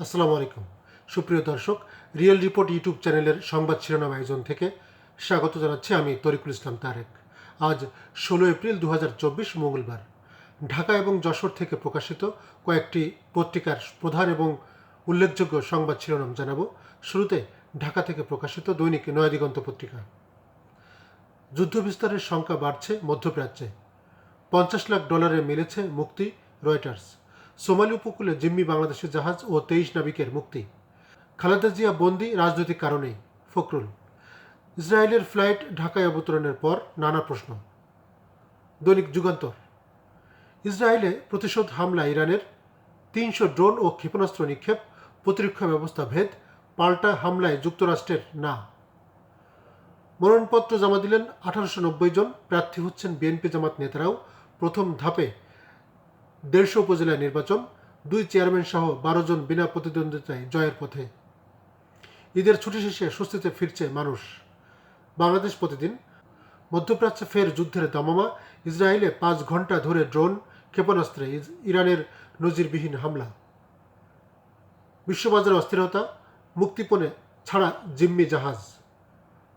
আসসালামু আলাইকুম। সুপ্রিয় দর্শক রিয়েল রিপোর্ট ইউটিউব চ্যানেলের সংবাদ শিরোনাম আয়োজন থেকে স্বাগত জানাচ্ছি আমি তরিকুল ইসলাম তারেক। আজ ষোলো এপ্রিল দু হাজার চব্বিশ মঙ্গলবার। ঢাকা এবং যশোর থেকে প্রকাশিত কয়েকটি পত্রিকার প্রধান এবং উল্লেখযোগ্য সংবাদ শিরোনাম জানাব। শুরুতে ঢাকা থেকে প্রকাশিত দৈনিক নয়াদিগন্ত পত্রিকা। যুদ্ধ বিস্তারের সংখ্যা বাড়ছে মধ্যপ্রাচ্যে। পঞ্চাশ লাখ ডলারে মিলেছে মুক্তি, রয়টার্স। সোমালি উপকূলে জিম্মি বাংলাদেশের জাহাজ ও তেইশ নাবিকের মুক্তি। খালেদা জিয়া বন্দি রাজনৈতিক কারণেই ফখরুল। ইসরায়েলের ফ্লাইট ঢাকায় অবতরণের পর নানা প্রশ্ন। দৈনিক যুগান্তর। ইসরায়েলে প্রতিশোধ হামলা ইরানের। তিনশো ড্রোন ও ক্ষেপণাস্ত্র নিক্ষেপ, প্রতিরক্ষা ব্যবস্থা ভেদ, পাল্টা হামলায় যুক্তরাষ্ট্রের না। মনোনয়নপত্র জমা দিলেন আঠারোশো নব্বই জন, প্রার্থী হচ্ছেন বিএনপি জামাত নেতারাও প্রথম ধাপে দেড়শো উপজেলায় নির্বাচন, দুই চেয়ারম্যান সহ বারো জন বিনা প্রতিদ্বন্দ্বিতায় জয়ের পথে। ঈদের ছুটি শেষে স্বস্তিতে ফিরছে মানুষ। বাংলাদেশ প্রতিদিন মধ্যপ্রাচ্যে ফের যুদ্ধের দামামা, ইসরায়েলে পাঁচ ঘণ্টা ধরে ড্রোন, ক্ষেপণাস্ত্রে ইরানের নজিরবিহীন হামলা। বিশ্ববাজারে অস্থিরতা, মুক্তিপণে ছাড়া জিম্মি জাহাজ।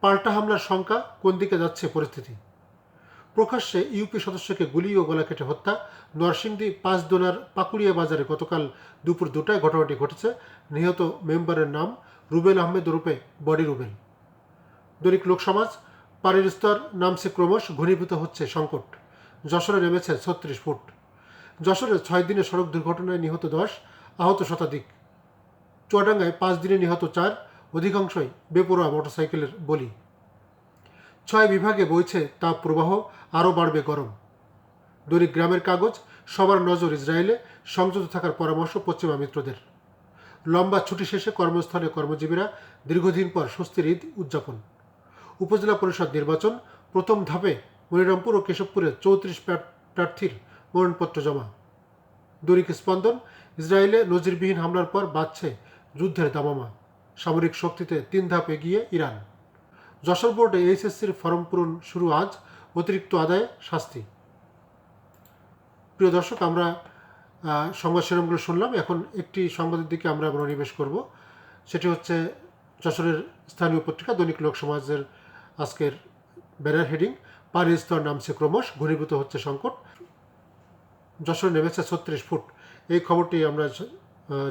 পাল্টা হামলার শঙ্কা কোন দিকে যাচ্ছে পরিস্থিতি? প্রকাশ্যে ইউপি সদস্যকে গুলি ও গলা কেটে হত্যা। নরসিংদী পাঁচ দোনার পাকুড়িয়া বাজারে গতকাল দুপুর দুটায় ঘটনাটি ঘটেছে। নিহত মেম্বারের নাম রুবেল আহমেদ রূপে বডি রুবেল। দৈনিক লোকসমাজ পানির স্তর নামছে ক্রমশ ঘনীভূত হচ্ছে সংকট। যশোরে নেমেছে ছত্রিশ ফুট। যশোরে ছয় দিনে সড়ক দুর্ঘটনায় নিহত দশ, আহত শতাধিক। চুয়াডাঙ্গায় পাঁচ দিনে নিহত চার, অধিকাংশই বেপরোয়া মোটরসাইকেলের বলি। ছয় বিভাগে বইছে তাপ প্রবাহ আরও বাড়বে গরম। দৈনিক গ্রামের কাগজ, সবার নজর ইসরায়েলে, সংযত থাকার পরামর্শ পশ্চিমা মিত্রদের। লম্বা ছুটি শেষে কর্মস্থলে কর্মজীবীরা দীর্ঘদিন পর স্বস্তির ঈদ উদযাপন। উপজেলা পরিষদ নির্বাচন, প্রথম ধাপে মনিরামপুর ও কেশবপুরে চৌত্রিশ প্রার্থীর মনোনয়নপত্র জমা। দৈনিক স্পন্দন, ইসরায়েলে নজিরবিহীন হামলার পর বাড়ছে যুদ্ধের দামামা। সামরিক শক্তিতে তিন ধাপ এগিয়ে ইরান। যশোর বোর্ডে এইচএসসির ফর্ম পূরণ শুরু আজ, অতিরিক্ত আদায়ে শাস্তি। প্রিয় দর্শক, আমরা সংবাদ শিরোনামগুলো শুনলাম। এখন একটি সংবাদের দিকে আমরা মনোনিবেশ করব। সেটি হচ্ছে যশোরের স্থানীয় পত্রিকা দৈনিক লোক সমাজের আজকের ব্যানার হেডিং। পানির স্তর নামছে ক্রমশ, ঘনীভূত হচ্ছে সংকট। যশোর নেমেছে ছত্রিশ ফুট। এই খবরটি আমরা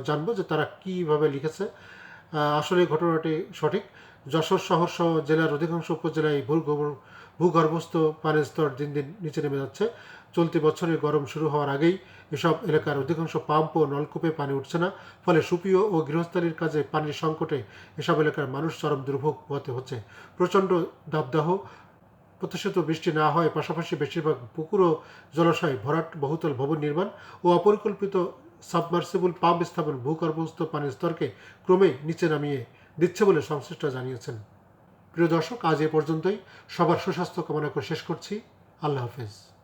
জানব যে তারা কীভাবে লিখেছে। আসলে ঘটনাটি সঠিক। যশোর শহর সহ জেলার অধিকাংশ উপজেলায় ভূগর্ভ- ভূগর্ভস্থ পানির স্তর দিন দিন নিচে নেমে যাচ্ছে। চলতি বছরে গরম শুরু হওয়ার আগেই এসব এলাকার অধিকাংশ পাম্প ও নলকূপে পানি উঠছে না। ফলে সুপিও ও গৃহস্থালির কাজে পানির সংকটে এসব এলাকার মানুষ চরম দুর্ভোগ পোহাতে হচ্ছে। প্রচণ্ড দাবদাহ প্রত্যাশিত বৃষ্টি না হয় পাশাপাশি বেশিরভাগ পুকুর ও জলাশয় ভরাট, বহুতল ভবন নির্মাণ ও অপরিকল্পিত সাবমার্সিবল পাম্প স্থাপন ভূগর্ভস্থ পানির স্তরকে ক্রমেই নিচে নামিয়ে দিচ্ছে বলে সংশ্লিষ্ট জানিয়েছেন। প্রিয় দর্শক, আজ এ পর্যন্তই। সবার সুস্বাস্থ্য কামনা করে শেষ করছি। আল্লাহ হাফেজ।